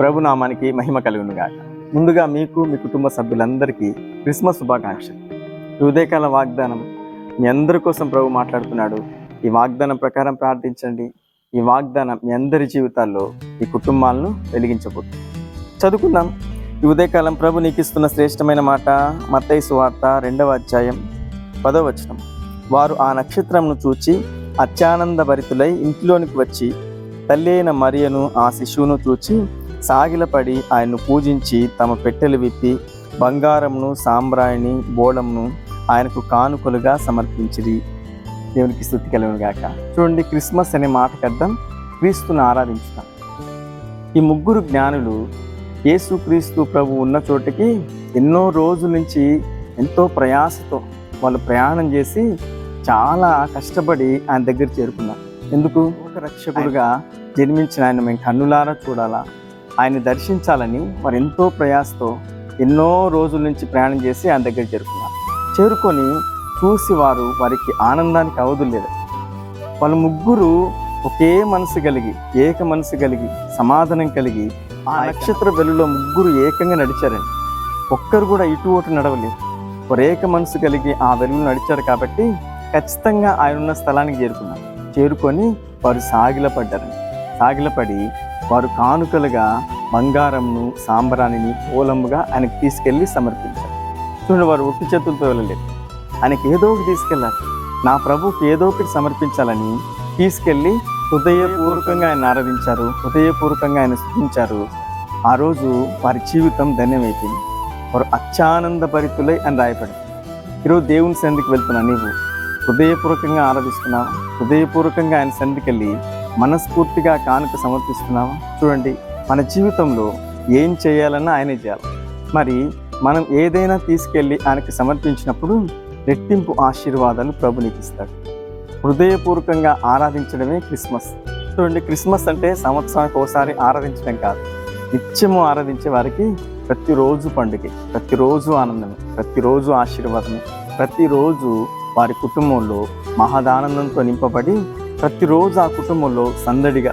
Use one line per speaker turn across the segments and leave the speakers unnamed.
ప్రభునామానికి మహిమ కలుగునుగాక. ముందుగా మీకు మీ కుటుంబ సభ్యులందరికీ క్రిస్మస్ శుభాకాంక్షలు. ఈ ఉదయకాల వాగ్దానం మీ అందరి కోసం ప్రభు మాట్లాడుతున్నాడు. ఈ వాగ్దానం ప్రకారం ప్రార్థించండి. ఈ వాగ్దానం మీ అందరి జీవితాల్లో ఈ కుటుంబాలను వెలిగించబోతుంది. చదువుకుందాం. ఈ ఉదయకాలం ప్రభు నీకు ఇస్తున్న శ్రేష్టమైన మాట మత్తైసు వార్త రెండవ అధ్యాయం పదవ వచనం. వారు ఆ నక్షత్రంను చూచి అత్యానంద భరితులై ఇంట్లోనికి వచ్చి తల్లి అయిన మరియను ఆ శిశువును చూచి సాగిలపడి ఆయన్ను పూజించి తమ పెట్టెలు విప్పి బంగారంను సాంబ్రాయిని బోళంను ఆయనకు కానుకలుగా సమర్పించిరి. దేవునికి స్థుతి కలుగునుగాక చూడండి క్రిస్మస్ అనే మాటకు అర్థం క్రీస్తును ఆరాధించడం ఈ ముగ్గురు జ్ఞానులు యేసుక్రీస్తు ప్రభు ఉన్న చోటికి ఎన్నో రోజుల నుంచి ఎంతో ప్రయాసతో వాళ్ళు ప్రయాణం చేసి చాలా కష్టపడి ఆయన దగ్గర చేరుకున్నారు. ఎందుకు? ఒక రక్షకుడుగా జన్మించిన ఆయన మేము కన్నులారా చూడాలా? ఆయన దర్శించాలని వారు ఎంతో ప్రయాసతో ఎన్నో రోజుల నుంచి ప్రయాణం చేసి ఆయన దగ్గర చేరుకున్నారు. చేరుకొని చూసి వారు వారికి ఆనందానికి అవధులు లేదు వాళ్ళ ముగ్గురు ఒకే మనసు కలిగి ఏక మనసు కలిగి సమాధానం కలిగి ఆ నక్షత్ర వెలుగులో ముగ్గురు ఏకంగా నడిచారండి. ఒక్కరు కూడా ఇటు అటు నడవలేదు. వారు ఏక మనసు కలిగి ఆ వెలుగులు నడిచారు కాబట్టి ఖచ్చితంగా ఆయన ఉన్న స్థలానికి చేరుకున్నారు. చేరుకొని వారు సాగిలపడ్డారండి. సాగిలపడి వారు కానుకలుగా బంగారంను సాంబ్రాణిని పూలముగా ఆయనకు తీసుకెళ్ళి సమర్పించారు. చూడండి వారు ఒట్టి చేతులతో వెళ్ళలేదు. ఆయనకి ఏదో ఒకటి తీసుకెళ్ళారు నా ప్రభుకి ఏదో ఒకటి సమర్పించాలని తీసుకెళ్ళి హృదయపూర్వకంగా ఆయన ఆరాధించారు హృదయపూర్వకంగా ఆయన స్థుతించారు. ఆ రోజు వారి జీవితం ధన్యమైపోయింది. వారు అత్యానంద భరితులై అని రాయపడింది ఈరోజు దేవుని సందికి వెళ్తున్నా నీవు. హృదయపూర్వకంగా ఆరాధిస్తున్నావు? హృదయపూర్వకంగా ఆయన సన్నిధికి వెళ్ళి మనస్ఫూర్తిగా కానుక సమర్పిస్తున్నావా? చూడండి మన జీవితంలో ఏం చేయాలన్నా ఆయనే చేయాలి. మరి మనం ఏదైనా తీసుకెళ్ళి ఆయనకు సమర్పించినప్పుడు రెట్టింపు ఆశీర్వాదాలు ప్రభు నీకు ఇస్తాడు. హృదయపూర్వకంగా ఆరాధించడమే క్రిస్మస్. చూడండి క్రిస్మస్ అంటే సంవత్సరానికి ఒకసారి ఆరాధించడం కాదు. నిత్యము ఆరాధించే వారికి ప్రతిరోజు పండుగ ప్రతిరోజు ఆనందమే ప్రతిరోజు ఆశీర్వాదమే ప్రతిరోజు వారి కుటుంబంలో మహదానందంతో నింపబడి ప్రతిరోజు ఆ కుటుంబంలో సందడిగా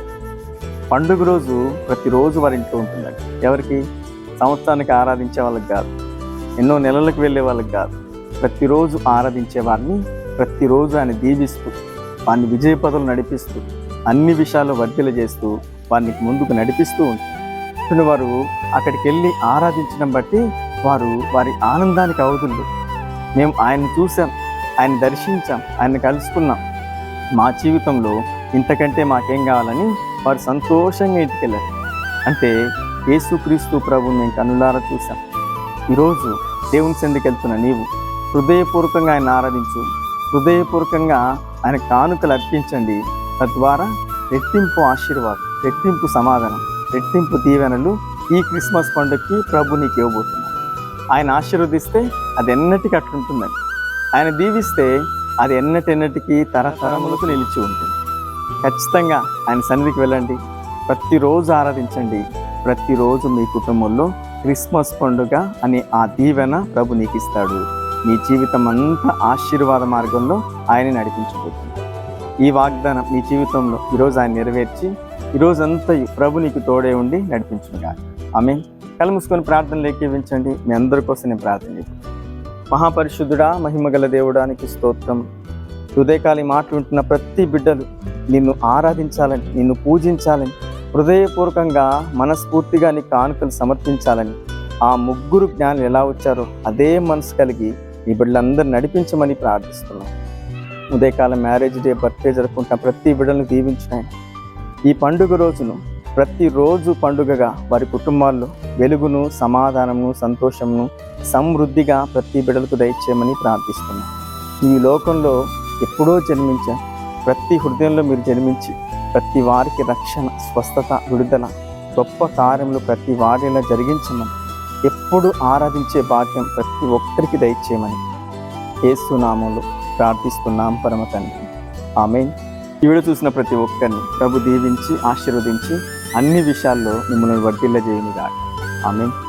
పండుగ రోజు ప్రతిరోజు వారి ఇంట్లో ఉంటుందండి. ఎవరికి? సంవత్సరానికి ఆరాధించే వాళ్ళకి కాదు. ఎన్నో నెలలకు వెళ్ళే వాళ్ళకి కాదు. ప్రతిరోజు ఆరాధించే వారిని ప్రతిరోజు ఆయన దీవిస్తూ వారిని విజయపదలు నడిపిస్తూ అన్ని విషయాలు వర్తిల చేస్తూ వారిని ముందుకు నడిపిస్తూ ఉంటారు వారు అక్కడికి వెళ్ళి ఆరాధించడం బట్టి వారు వారి ఆనందానికి అవుతుంది మేము ఆయన్ని చూసాం ఆయన దర్శించాం ఆయన కలుసుకున్నాం. మా జీవితంలో ఇంతకంటే మాకేం కావాలని వారు సంతోషంగా ఇంటికెళ్ళారు. అంటే యేసుక్రీస్తు ప్రభు మేము కనులారా చూసాం ఈరోజు దేవుని చెందికి వెళ్తున్న నీవు హృదయపూర్వకంగా ఆయన ఆరాధించు. హృదయపూర్వకంగా ఆయన కానుకలు అర్పించండి. తద్వారా రెట్టింపు ఆశీర్వాదం రెట్టింపు సమాధానం రెట్టింపు దీవెనలు ఈ క్రిస్మస్ పండుగకి ప్రభు నీకు ఇవ్వబోతున్నాడు ఆయన ఆశీర్వదిస్తే అది ఎన్నటికీ అట్లుంటుందండి. ఆయన దీవిస్తే అది ఎన్నటెన్నటికి తరతరములకు నిలిచి ఉంటుంది. ఖచ్చితంగా ఆయన సన్నిధికి వెళ్ళండి. ప్రతిరోజు ఆరాధించండి. ప్రతిరోజు మీ కుటుంబంలో క్రిస్మస్ పండుగ అనే ఆ దీవెన ప్రభు నీకు ఇస్తాడు నీ జీవితం అంతా ఆశీర్వాద మార్గంలో ఆయన నడిపించబోతుంది. ఈ వాగ్దానం మీ జీవితంలో ఈరోజు ఆయన నెరవేర్చి ఈరోజంతా ప్రభు నీకు తోడే ఉండి నడిపించుగా ఆమె కళ్ళు మూసుకొని ప్రార్థనలు లేఖించండి మీ అందరి కోసం నేను ప్రార్థన చేస్తాను మహాపరిశుద్ధుడా మహిమగల దేవుడానికి స్తోత్రం. హృదయకాలి మాట్లాడుతున్న ప్రతి బిడ్డలు నిన్ను ఆరాధించాలని నిన్ను పూజించాలని హృదయపూర్వకంగా మనస్ఫూర్తిగా నీ కానుకలు సమర్పించాలని ఆ ముగ్గురు జ్ఞానులు ఎలా వచ్చారో అదే మనసు కలిగి ఈ బిడ్డలందరూ నడిపించమని ప్రార్థిస్తున్నాం. ఉదయకాలం మ్యారేజ్ డే బర్త్డే జరుపుకుంటున్న ప్రతి బిడ్డలను దీవించినాయన ఈ పండుగ రోజును ప్రతిరోజు పండుగగా వారి కుటుంబాల్లో వెలుగును సమాధానమును సంతోషమును సమృద్ధిగా ప్రతి బిడ్డలకు దయచేయమని ప్రార్థిస్తున్నాం. ఈ లోకంలో ఎప్పుడో జన్మించా ప్రతి హృదయంలో మీరు జన్మించి ప్రతి వారికి రక్షణ స్వస్థత విడుదల గొప్ప కార్యములు ప్రతి వారిలో జరిగించమని ఎప్పుడు ఆరాధించే భాగ్యం ప్రతి ఒక్కరికి దయచేయమని ఏసునామంలో ప్రార్థిస్తున్నాం పరమ తండ్రి. ఆమె ఈ చూసిన ప్రతి ఒక్కరిని ప్రభు దీవించి ఆశీర్వదించి అన్ని విషయాల్లో మిమ్మల్ని వర్ధిల్ల చేయనిగా ఆమె